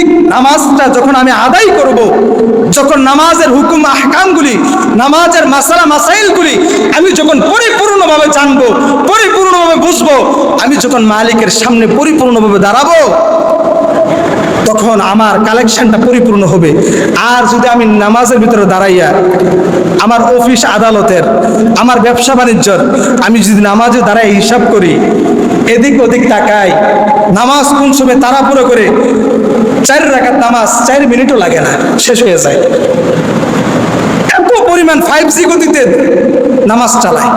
ঠিক নামাজটা যখন আমি আদায় করব, যখন নামাজের হুকুম, আহকামগুলি, নামাজের মাসালা, মাসাইলগুলি আমি যখন পরিপূর্ণভাবে জানব, পরিপূর্ণভাবে বুঝব, আমি যখন মালিকের সামনে পরিপূর্ণভাবে দাঁড়াবো, তখন আমার কালেকশনটা পরিপূর্ণ হবে। আর যদি আমি নামাজের ভিতরে দাঁড়াইয়া আমার অফিস আদালতের, আমার ব্যবসা বাণিজ্যর, আমি যদি নামাজে দাঁড়াই হিসাব করি, এদিক ওদিক তাকাই, নামাজ কোন সময় তাড়াহুড়ো করে চার রাখার নামাজ চার মিনিটও লাগে না, শেষ হয়ে যায়। এত পরিমাণ ফাইভ জি গতিতে নামাজ চালায়।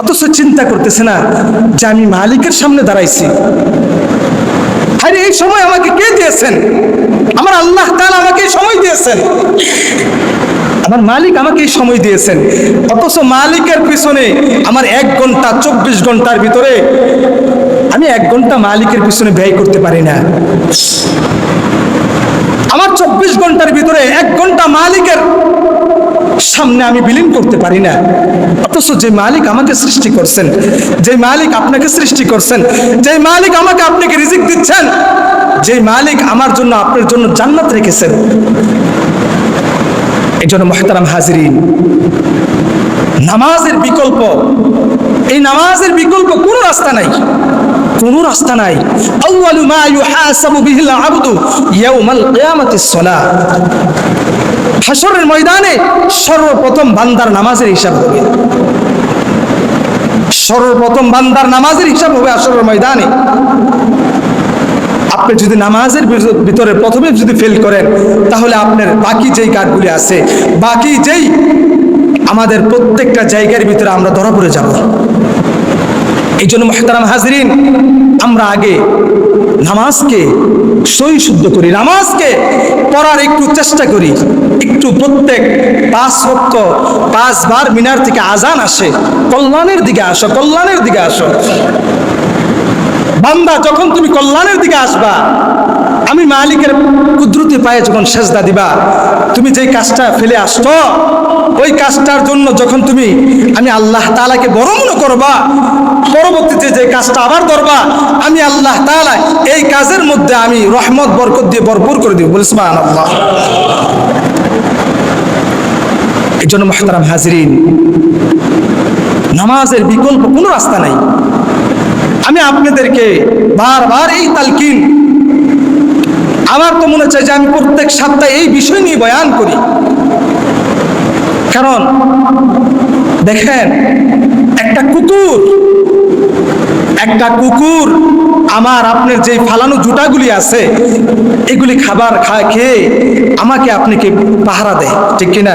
অথচ চিন্তা করতেছে না যে আমি মালিকের সামনে দাঁড়াইছি। আরে এই সময় আমাকে কে দিয়েছেন? আমার আল্লাহ তাআলা আমাকে সময় দিয়েছেন। আমার মালিক আমাকে এই সময় দিয়েছেন। অথচ মালিকের পিছনে আমার এক ঘণ্টা, চব্বিশ ঘণ্টার ভিতরে আমি এক ঘণ্টা মালিকের পিছনে ব্যয় করতে পারি না। আমার চব্বিশ ঘণ্টার ভিতরে এক ঘণ্টা মালিকের সামনে আমি বিলীন করতে পারি না। অথচ যে মালিক আমাকে সৃষ্টি করছেন, যে মালিক আপনাকে সৃষ্টি করছেন, যে মালিক আমাকে আপনাকে রিজিক দিচ্ছেন, যে মালিক আমার জন্য আপনার জন্য জান্নাত রেখেছেন এই জন্য মহতারাম হাজিরিন, নামাজের বিকল্প এই নামাজের বিকল্প কোনো রাস্তা নাই। কোনো রাস্তা নাই। আউয়ালু মা ইউহাসাবু বিহিল আবদু ইয়াউমাল কিয়ামাতিস সালাহ হাসরের ময়দানে সর্বপ্রথম বান্দার নামাজের হিসাব হবে। সর্বপ্রথম বান্দার নামাজের হিসাব হবে আসরের ময়দানে। আপনি যদি নামাজের ভিতরে প্রথমে যদি ফেল করেন, তাহলে আপনার বাকি যেই কাজগুলি আছে, বাকি যেই আমাদের প্রত্যেকটা জায়গার ভিতরে আমরা ধরা পড়ে যাব। এই জন্য মহতারাম হাজরিন, আমরা আগে নামাজকে সই শুদ্ধ করি, নামাজকে পড়ার একটু চেষ্টা করি। একটু প্রত্যেক পাঁচ ভক্ত পাঁচবার মিনার থেকে আজান আসে, কল্যাণের দিকে আসো, কল্যাণের দিকে আসো। বান্দা, যখন তুমি কল্যাণের দিকে আসবা আমি মালিকের কুদরতি পায়ে যখন সেজদা দিবা, তুমি যেই কাজটা ফেলে আসতো ওই কাজটার জন্য যখন তুমি, আমি আল্লাহ তাআলাকে বরণ্য করবা, পরবর্তীতে যে কাজটা আবার করবা, আমি আল্লাহ তাআলা এই কাজের মধ্যে আমি রহমত, বরকত দিয়ে ভরপুর করে দিব। বলিস আল্লাহ এই জন্য মহতারাম হাজরিন, নামাজের বিকল্প কোনো রাস্তা নাই। আমি আপনাদেরকে বারবার এই তালকিন আমার তো মনে চাই যে আমি প্রত্যেক সপ্তাহে এই বিষয় নিয়ে বয়ান করি। কারণ দেখেন, একটা কুকুর একটা কুকুর, আমার আপনার যে ফালানো জুটাগুলি আছে, এগুলি খাবার খায়, খেয়ে আমাকে আপনাকে পাহারা দেয়, ঠিক কিনা?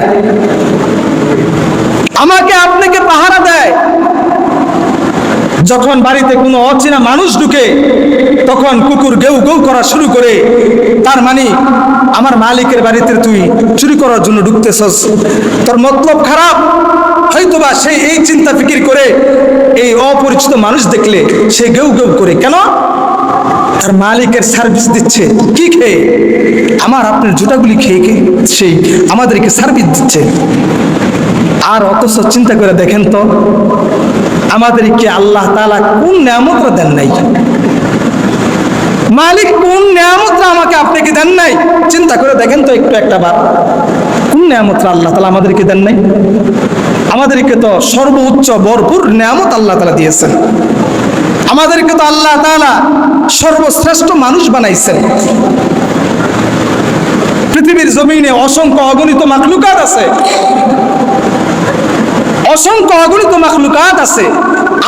আমাকে আপনাকে পাহারা দেয়। যখন বাড়িতে কোনো অচেনা মানুষ ঢুকে, তখন কুকুর গেউ গেউ করা শুরু করে, তার মানে আমার মালিকের বাড়িতে তুই চুরি করার জন্য ঢুকতেছস। তোর মতলব খারাপ? হয়তোবা সেই এই চিন্তা ফিকির করে এই অপরিচিত মানুষ দেখলে সে গেউ গেউ করে। কেন? তার মালিকের সার্ভিস দিচ্ছে। কি খেয়ে? আমার আপনার জুতাগুলি খেয়ে খেয়ে সেই আমাদেরকে সার্ভিস দিচ্ছে। আর অথচ চিন্তা করে দেখেন তো, আমাদেরকে আল্লাহ তালা কোন নিয়ামতটা দেন নাই? মালিক কোন নিয়ামতটা আমাকে আপনাকে দেন নাই? চিন্তা করে দেখেন তো একটু একটা বার। কোন নিয়ামতটা আল্লাহ তালা আমাদেরকে দেন নাই? আমাদেরকে তো সর্বোচ্চ ভরপুর নিয়ামত আল্লাহ তালা দিয়েছেন। আমাদেরকে তো আল্লাহ তাআলা সর্বশ্রেষ্ঠ মানুষ বানাইছেন। পৃথিবীর জমিনে অসংখ্য অগণিত মাখলুকাত আছে। অসংখ্য অগণিত মাখলুকাত আছে।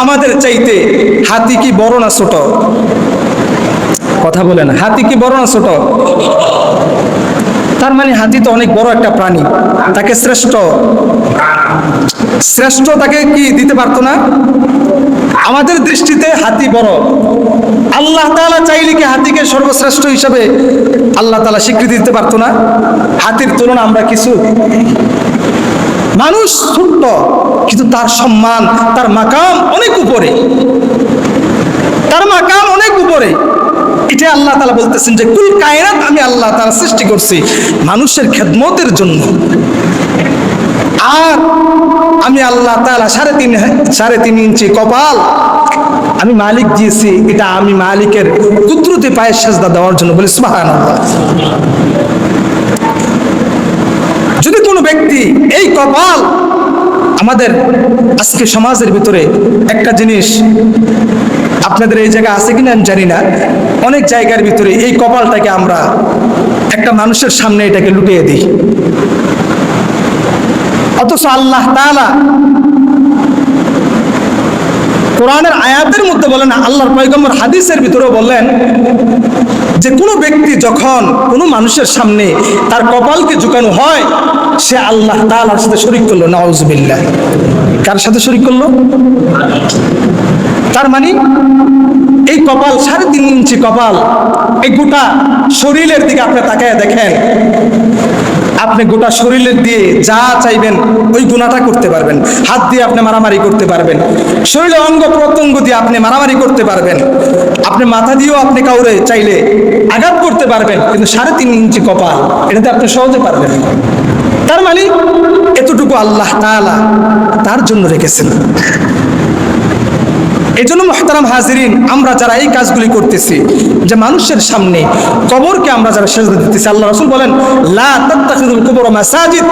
আমাদের চাইতে হাতি কি বড় না ছোট? কথা বলেন হাতি কি বড় না ছোট? তার মানে হাতি তো অনেক বড় একটা প্রাণী, তাকে শ্রেষ্ঠ। শ্রেষ্ঠ তাকে কি দিতে পারতো না? আমাদের দৃষ্টিতে হাতি বড়। আল্লাহ তাআলা চাইলে কি হাতিকে সর্বশ্রেষ্ঠ হিসাবে আল্লাহ তালা স্বীকৃতি দিতে পারতো না? হাতির তুলনা আমরা কিছু মানুষ ছোট্ট, কিন্তু তার সম্মান, তার মাকাম অনেক উপরে। তার মাকাম অনেক উপরে। এটা আল্লাহ তালা বলতেছেন যে, কুল কায়নাত, আমি আল্লাহ তালা সৃষ্টি করছি মানুষের খেদমতের জন্য। আর আমি আল্লাহ তাআলা সাড়ে তিন সাড়ে তিন ইঞ্চি কপাল। আমি মালিক দিয়েছি, এটা আমি মালিকের কুদরতি পায়ের সেজদা দেওয়ার জন্য বলি, সুবহানাল্লাহ। যদি কোনো ব্যক্তি এই কপাল আমাদের আজকে সমাজের ভিতরে একটা জিনিস আপনাদের এই জায়গা আছে কিনা আমি জানি না। অনেক জায়গার ভিতরে এই কপালটাকে আমরা একটা মানুষের সামনে এটাকে লুটিয়ে দিই। অথচ আল্লাহ তাআলা কোরআনের আয়াতের মধ্যে বলেন, আল্লাহর পয়গম্বর হাদিসের ভিতরেও বললেন যে কোনো ব্যক্তি যখন কোনো মানুষের সামনে তার কপালকে ঝুঁকানো হয়, সে আল্লাহ তাআলার সাথে শরিক করল। নাউজুবিল্লাহ। কার সাথে শরিক করল? তার মানে এই কপাল, সাড়ে তিন ইঞ্চি কপাল, এই গোটা শরীরের দিকে আপনি তাকায় দেখেন আপনি গোটা শরীরের দিয়ে যা চাইবেন, ওই গুণাটা করতে পারবেন। হাত দিয়ে আপনি মারামারি করতে পারবেন। শরীরের অঙ্গ প্রত্যঙ্গ দিয়ে আপনি মারামারি করতে পারবেন। আপনি মাথা দিয়েও আপনি কাউরে চাইলে আঘাত করতে পারবেন, কিন্তু সাড়ে তিন ইঞ্চি কপাল, এটাতে আপনি সহজে পারবেন তার মানে এতটুকু আল্লাহ তাআলা তার জন্য রেখেছেন। এই জন্য মহতারাম হাজিরিন, আমরা যারা এই কাজগুলি করতেছি, যে মানুষের সামনে কবরকে আমরা যারা সেজদা দিতেছি, আল্লাহ রসুল বলেন, লা কুবর মাসাজিদ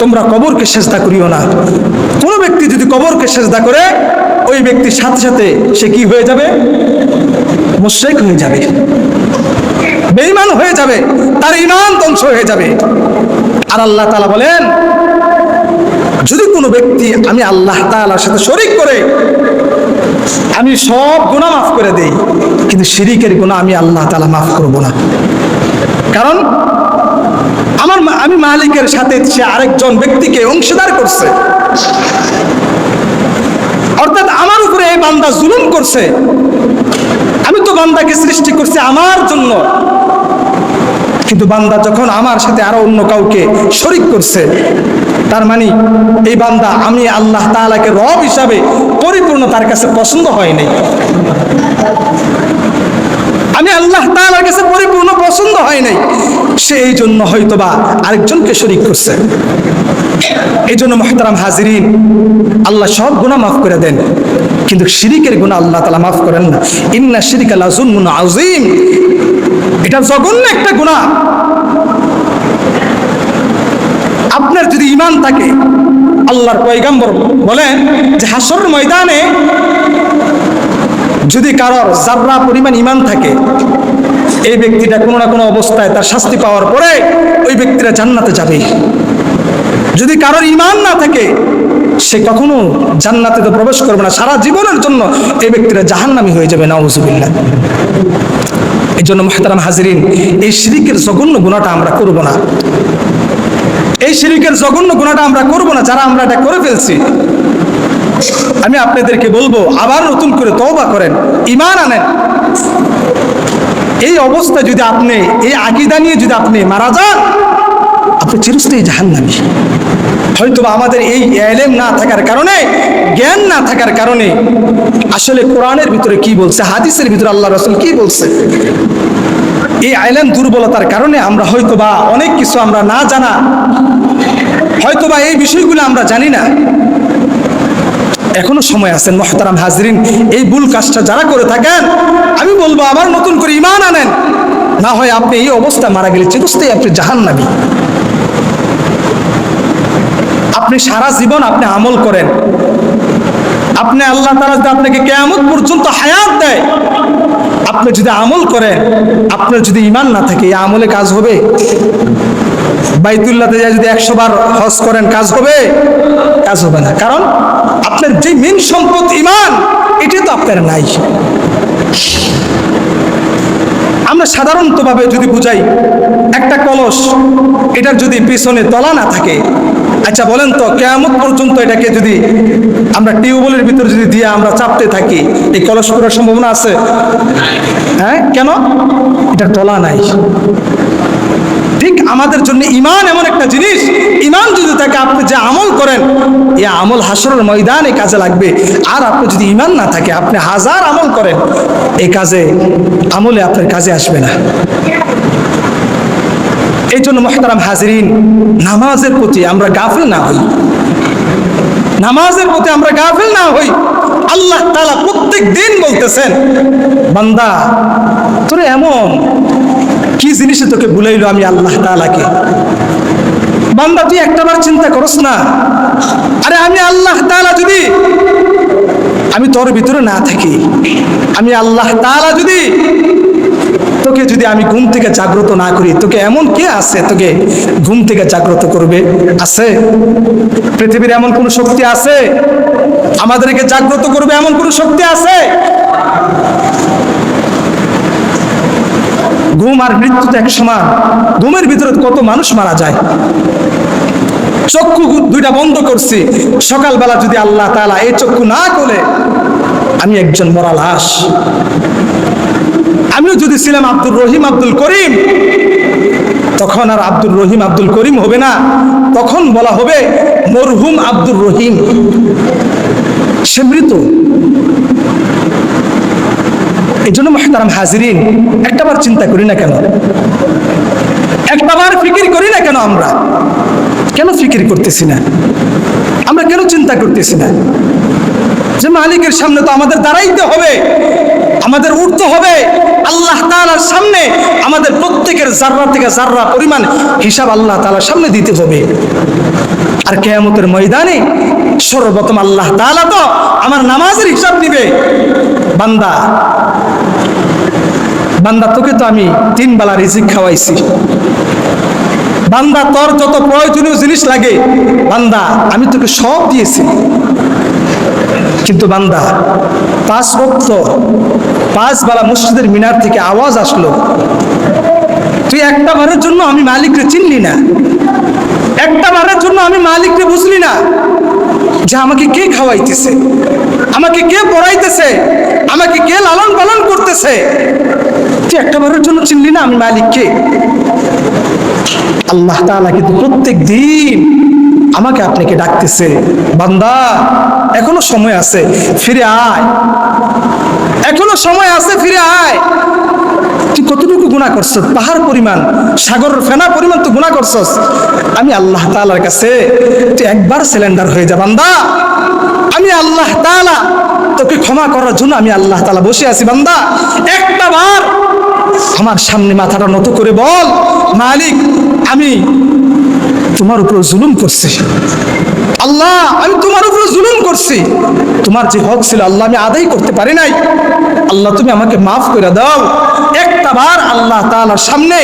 তোমরা কবরকে সেজদা করিও না। কোনো ব্যক্তি যদি কবরকে সেজদা করে, ওই ব্যক্তির সাথে সাথে সে কি হয়ে যাবে? মুশরিক হয়ে যাবে। বেঈমান হয়ে যাবে। তার ইমান ধ্বংস হয়ে যাবে। আর আল্লাহ তাআলা বলেন, যদি কোনো ব্যক্তি আমি আল্লাহ তাআলার সাথে শরিক করে আমি সব গুণা মাফ করে দেই, কিন্তু শিরিকের গুণা আমি আল্লাহ তাআলা মাফ করব না। কারণ আমার আমি মালিকের সাথে সে আরেকজন ব্যক্তিকে অংশীদার করছে। অর্থাৎ আমার উপরে এই বান্দা জুলুম করছে। আমি তো বান্দাকে সৃষ্টি করছি আমার জন্য। কিন্তু বান্দা যখন আমার সাথে আরও অন্য কাউকে শরিক করছে তার মানে এই বান্দা আমি আল্লাহ তাআলাকে রব হিসাবে পরিপূর্ণ তার কাছে পছন্দ হয় নাই। আমি আল্লাহ তাআলার কাছে পরিপূর্ণ পছন্দ হয় নাই। সে এই জন্য হয়তোবা আরেকজনকে শরিক করছে। এই জন্য মহতারাম হাজিরিন, আল্লাহ সব গুনাহ মাফ করে দেন। কিন্তু শিরিকের গুনাহ আল্লাহ তালা মাফ করেন না। ইন্না শিরিকা লাজুলমুন আযীম। এটা জঘন্য একটা গুনাহ। আপনার যদি ইমান থাকে, আল্লাহর পয়গাম্বর বলেন যে হাসর ময়দানে যদি কারোর জাররা পরিমাণ ইমান থাকে, এই ব্যক্তিটা কোনো না কোনো অবস্থায় তার শাস্তি পাওয়ার পরে ওই ব্যক্তিরা জান্নাতে যাবে। যদি কারোর ইমান না থাকে, সে কখনো জান্নাতে তো প্রবেশ করবে না, সারা জীবনের জন্য এই ব্যক্তিরা জাহান্নামী হয়ে যাবে, নাউজুবিল্লাহ। এই জন্য মহতারাম হাজিরিন, এই শিরিকের জঘন্য গুণাটা আমরা করব না। এই শিরিকের জঘন্য গুণাটা আমরা করব না, যারা আমরা এটা করে ফেলছি। আমি আপনাদেরকে বলব, আবার নতুন করে তওবা করেন ইমান আনেন। এই অবস্থা যদি আপনি, এই আকিদা নিয়ে যদি আপনি মারা যান আপনি চিরস্থায়ী জাহান্নামী। হয়তো আমাদের এই এলেম না থাকার কারণে, জ্ঞান না থাকার কারণে আসলে কোরআনের ভিতরে কি বলছে, হাদিসের ভিতরে আল্লাহ রসুল কি বলছে? এই আইলেম দুর্বলতার কারণে আমরা হয়তো বা অনেক কিছু আমরা না জানা হয়তো বা এই বিষয়গুলো আমরা জানি না। এখনও সময় আছেন মহতারাম হাজরিন, এই ভুল কাজটা যারা করে থাকেন, আমি বলব আবার নতুন করে ইমান আনেন। না হয় আপনি এই অবস্থা মারা গেলে চিরস্থায়ী আপনি জাহান নাবি আপনি সারা জীবন আপনি আমল করেন। আপনি আল্লাহ তারা যদি আপনাকে কেয়ামত পর্যন্ত হায়াত দেয়, আপনি যদি আমল করেন, আপনার যদি ইমান না থাকে, এই আমলে কাজ হবে? বাইতুল্লাতে যায় যদি একশো বার হজ করেন, কাজ হবে? কাজ হবে না। কারণ আপনার যে মেন সম্পদ ইমান এটি তো আপনার নাই। আমরা সাধারণতভাবে যদি বুঝাই, একটা কলস, এটার যদি পিছনে তলা না থাকে আচ্ছা বলেন তো, কেয়ামত পর্যন্ত এটাকে যদি আমরা টিউবওয়েলের ভিতরে যদি দিয়ে আমরা চাপতে থাকি, এই কলস করার সম্ভাবনা আছে? হ্যাঁ কেন? এটার তলা নাই। ঠিক আমাদের জন্য ইমান এমন একটা জিনিস। ইমান যদি থাকে আপনি যে আমল করেন, এ আমল হাসরের ময়দানে কাজে লাগবে। আর আপনি যদি ইমান না থাকে, আপনি হাজার আমল করেন, এই কাজে, আমলে আপনার কাজে আসবে না। এই জন্য মহতারাম হাজরিন, নামাজের প্রতি আমরা গাফিল না হই। নামাজের প্রতি আমরা গাফিল না হই। আল্লাহ তালা প্রত্যেক দিন বলতেছেন, বান্দা, তোরে এমন কি জিনিসে তোকে বুলাইলো আমি আল্লাহ তাআলাকে? বান্দা, তুই একটাবার চিন্তা করস না। আরে আমি আল্লাহ তাআলা যদি আমি তোর ভিতরে না থাকি, আমি আল্লাহ তাআলা যদি তোকে যদি আমি ঘুম থেকে জাগ্রত না করি, তোকে এমন কে আছে তোকে ঘুম থেকে জাগ্রত করবে? আছে? পৃথিবীর এমন কোন শক্তি আছে? আমাদেরকে জাগ্রত করবে এমন কোন শক্তি আছে? ঘুম আর মৃত্যু তো এক সমান। ঘুমের ভিতরে কত মানুষ মারা যায়? চক্ষু দুইটা বন্ধ করছি। সকালবেলা যদি আল্লাহ তালা এই চক্ষু না খুলে, আমি একজন মরা লাশ। আমিও যদি ছিলাম আব্দুর রহিম, আব্দুল করিম, তখন আর আব্দুর রহিম, আব্দুল করিম হবে না। তখন বলা হবে, মরহুম আব্দুর রহিম। সে মৃত। এই জন্য মহতারাম হাজিরিন, একটাবার চিন্তা করি না কেন? একটাবার ফিকির করি না কেন আমরা? কেন ফিকির করতেছি না? আমরা কেন চিন্তা করতেছি না? যে মালিকের সামনে তো আমাদের দাঁড়াইতে হবে, আমাদের উঠতে হবে, আল্লাহ তাআলার সামনে আমাদের প্রত্যেকের জাররা থেকে জাররা পরিমাণ হিসাব আল্লাহ তালার সামনে দিতে হবে। আর কেয়ামতের ময়দানে সর্বপ্রথম আল্লাহ তাআলা তো আমার নামাজের হিসাব নিবে। বান্দা বান্দা, তোকে তো আমি তিন বেলা রিজিক খাওয়াইছি। বান্দা, তোর যত প্রয়োজনীয় জিনিস লাগে, বান্দা, আমি তোকে সব দিয়েছি। কিন্তু বান্দা, পাঁচ বক্ত পাঁচ বেলা মসজিদের মিনার থেকে আওয়াজ আসলো। তুই একটা বারের জন্য আমি মালিককে চিনলি না। একটা বারের জন্য আমি মালিককে বুঝলি না যে আমাকে কে খাওয়াইতেছে, আমাকে কে পড়াইতেছে, আমাকে কে লালন পালন করতেছে। তুই একটা বারের জন্য চিনলি না আমি মালিককে? আল্লাহ তাআলা কিন্তু প্রত্যেক দিন আমাকে আপনাকে ডাকতেছে, বান্দা, এখনও সময় আছে, ফিরে আয়। এখনও সময় আছে, ফিরে আয়। তুই কতটুকু গুণা করছস? পাহাড় পরিমাণ সাগরের ফেনা পরিমাণ তুই গুণা করছস। আমি আল্লাহ তাআলার কাছে তুই একবার সিলিন্ডার হয়ে যা, বান্দা। আমি আল্লাহ তাআলা তোকে ক্ষমা করার জন্য আমি আল্লাহ তাআলা বসে আছি, বান্দা। একটা বার আমার সামনে মাথাটা নত করে বল, মালিক, আমি তোমার উপর জুলুম করছি। আল্লাহ, আমি তোমার উপর জুলুম করছি। তোমার যে হক ছিল আল্লাহ আমি আদায় করতে পারি নাই। আল্লাহ, তুমি আমাকে মাফ করে দাও। একটা বার আল্লাহ তাআলার সামনে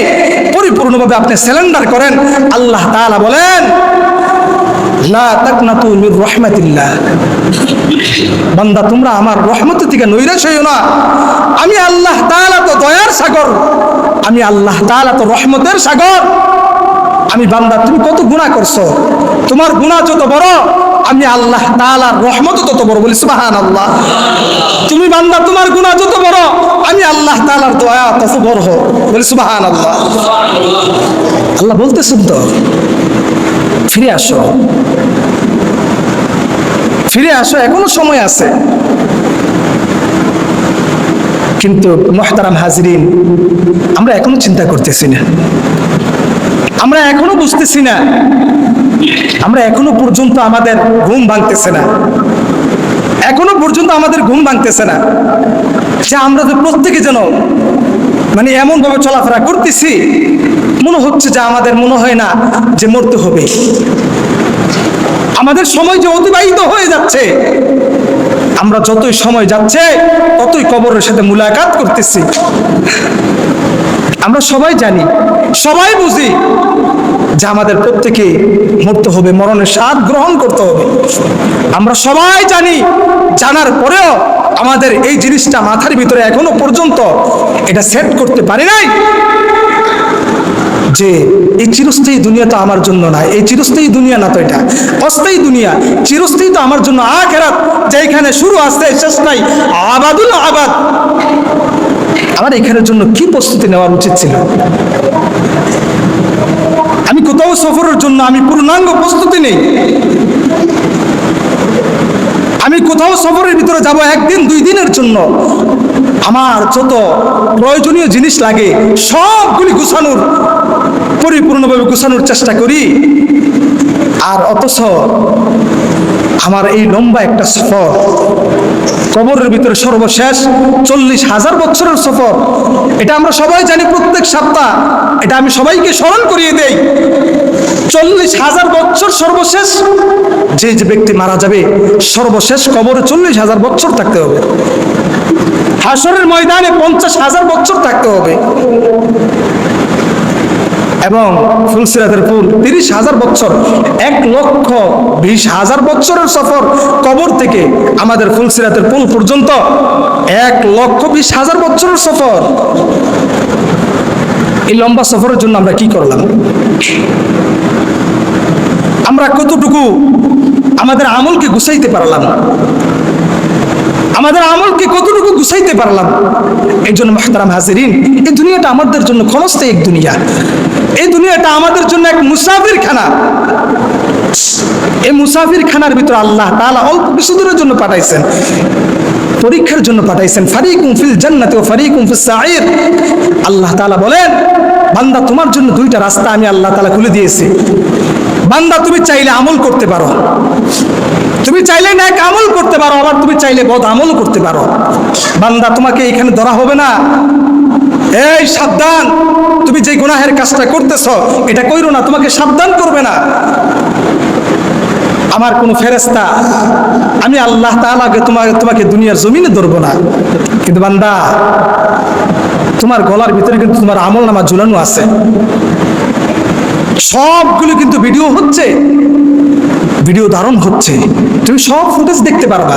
পরিপূর্ণভাবে আপনি সিলিন্ডার করেন। আল্লাহ তাআলা বলেন লা তাকনাতু মির রাহমাতিল্লাহ। বান্দা, তোমরা আমার রহমত থেকে নৈরাশ হইও না। আমি আল্লাহ তাআলা তো দয়ার সাগর। আমি আল্লাহ তাআলা তো রহমতের সাগর। আমি বান্দা, তুমি কত গুনাহ করছ? তোমার গুনাহ যত বড়, আমি আল্লাহ তাআলার রহমত তত বড় বলি, সুবহানাল্লাহ। তুমি বান্দা, তোমার গুনাহ যত বড়, আমি আল্লাহ তাআলার দয়া তত বড় বলি, সুবহানাল্লাহ। আল্লাহ বলতেছেন তো ফিরে আসো। ফিরে আসো, এখনও সময় আছে। কিন্তু মহতারাম হাজরিন, আমরা এখনও চিন্তা করতেছি না। আমরা এখনও বুঝতেছি না। আমরা এখনও পর্যন্ত আমাদের ঘুম ভাঙতেছে না। এখনও পর্যন্ত আমাদের ঘুম ভাঙতেছে না। যে আমরা তো প্রত্যেকে যেন মানে এমন ভাবে চলাফেরা করতেছি, মনে হচ্ছে যে আমাদের মনে হয় না যে মরতে হবে। আমাদের সময় যে অতিবাহিত হয়ে যাচ্ছে, আমরা যতই সময় যাচ্ছে, ততই কবরের সাথে মুলাকাত করতেছি। আমরা সবাই জানি, সবাই বুঝি যে আমাদের প্রত্যেকে মরতে হবে, মরণের স্বাদ গ্রহণ করতে হবে। আমরা সবাই জানি, জানার পরেও আমাদের এই জিনিসটা মাথার ভিতরে এখনও পর্যন্ত এটা সেট করতে পারি নাই যে এই চিরস্থায়ী দুনিয়া তো আমার জন্য না, এই চিরস্থায়ী দুনিয়া না তো এটা। অস্থায়ী দুনিয়া, চিরস্থায়ী তো আমার জন্য আখেরাত যেখানে শুরু আসতে শেষ নাই, আবাদুল আবাদ। আমার এখানের জন্য কি প্রস্তুতি নেওয়ার উচিত ছিল? আমি কোথাও সফরের জন্য, আমি পূর্ণাঙ্গ প্রস্তুতি নেই। আমি কোথাও সফরের ভিতরে যাব একদিন, দুই দিনের জন্য। আমার যত প্রয়োজনীয় জিনিস লাগে, সবগুলি গুছানোর, পরিপূর্ণভাবে গুছানোর চেষ্টা করি। আর অথচ আমার এই লম্বা একটা সফর, কবরের ভিতরে সর্বশেষ চল্লিশ হাজার বছরের সফর। এটা আমরা সবাই জানি প্রত্যেক সপ্তাহ। এটা আমি সবাইকে স্মরণ করিয়ে দেই। চল্লিশ হাজার বছর সর্বশেষ, যে যে ব্যক্তি মারা যাবে, সর্বশেষ কবরে চল্লিশ হাজার বছর থাকতে হবে। হাসরের ময়দানে পঞ্চাশ হাজার বছর থাকতে হবে। এবং ফুলসিরাতের পুল তিরিশ হাজার বছর, এক লক্ষ বিশ হাজার বছরের সফর কবর থেকে আমাদের ফুলসিরাতের পুল পর্যন্ত এক লক্ষ বিশ হাজার বছরের সফর। এই লম্বা সফরের জন্য আমরা কি করলাম? আমরা কতটুকু আমাদের আমলকে গুছাইতে পারলাম? আমাদের আমলকে কতটুকু গুছাইতে পারলাম? এই জন্য মাহতারাম হাজিরিন, এই দুনিয়াটা আমাদের জন্য ক্ষণস্থায়ী এক দুনিয়া। এই দুনিয়াটা আমাদের জন্য এক মুসাফির খানা এই মুসাফির খানার ভিতরে আল্লাহ তাআলা অল্প কিছু দূরের জন্য পাঠাইছেন। পরীক্ষার জন্য পাঠাইছেন। ফারিকুম ফিল জান্নাতি ও ফারিকুম ফিস সাঈর। আল্লাহ তালা বলেন, বান্দা, তোমার জন্য দুইটা রাস্তা আমি আল্লাহ তালা খুলে দিয়েছি। বান্দা, তুমি চাইলে আমল করতে পারো। তুমি চাইলে ন্যাক আমল করতে পারো, আবার তুমি চাইলে বদ আমল করতে পারো। বান্দা, তোমাকে এখানে ধরা হবে না। এই সাবধান, তুমি যে গুনাহের কাজটা করতেছ, এটা কইরো না, তোমাকে সাবধান করবে না। আমার কোনো ফেরেস্তা আমি আল্লাহ তাআলাকে তোমাকে তোমাকে দুনিয়ার জমিনে ধরবো না। কিন্তু বান্দা, তোমার গলার ভিতরে কিন্তু তোমার আমল নামা ঝুলানো আছে। সবগুলো কিন্তু ভিডিও হচ্ছে। ভিডিও ধারণ হচ্ছে। তুমি সব ফুটেজ দেখতে পারবা।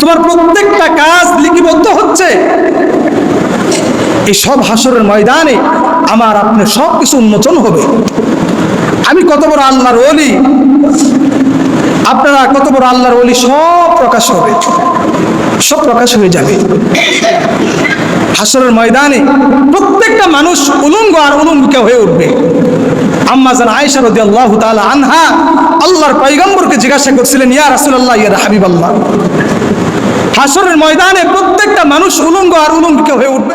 তোমার প্রত্যেকটা কাজ লিপিবদ্ধ হচ্ছে। এই সব হাসরের ময়দানে আমার আপনার সব কিছু উন্মোচন হবে। আমি কত বড় আল্লাহর ওলি। আপনারা কত বড় আল্লাহর ওলি, সব প্রকাশ হবে। সব প্রকাশ হয়ে যাবে। হাসরের ময়দানে প্রত্যেকটা মানুষ উলঙ্গ আর উলঙ্গিকা হয়ে উঠবে। আম্মাজান আয়েশা রদি আল্লাহ তালা আনহা আল্লাহর পৈগম্বরকে জিজ্ঞাসা করছিলেন, ইয়া রাসুল্লাহ ইয়ার হাবিব আল্লাহ হাসরের ময়দানে প্রত্যেকটা মানুষ উলঙ্গ আর উলঙ্গিকা হয়ে উঠবে।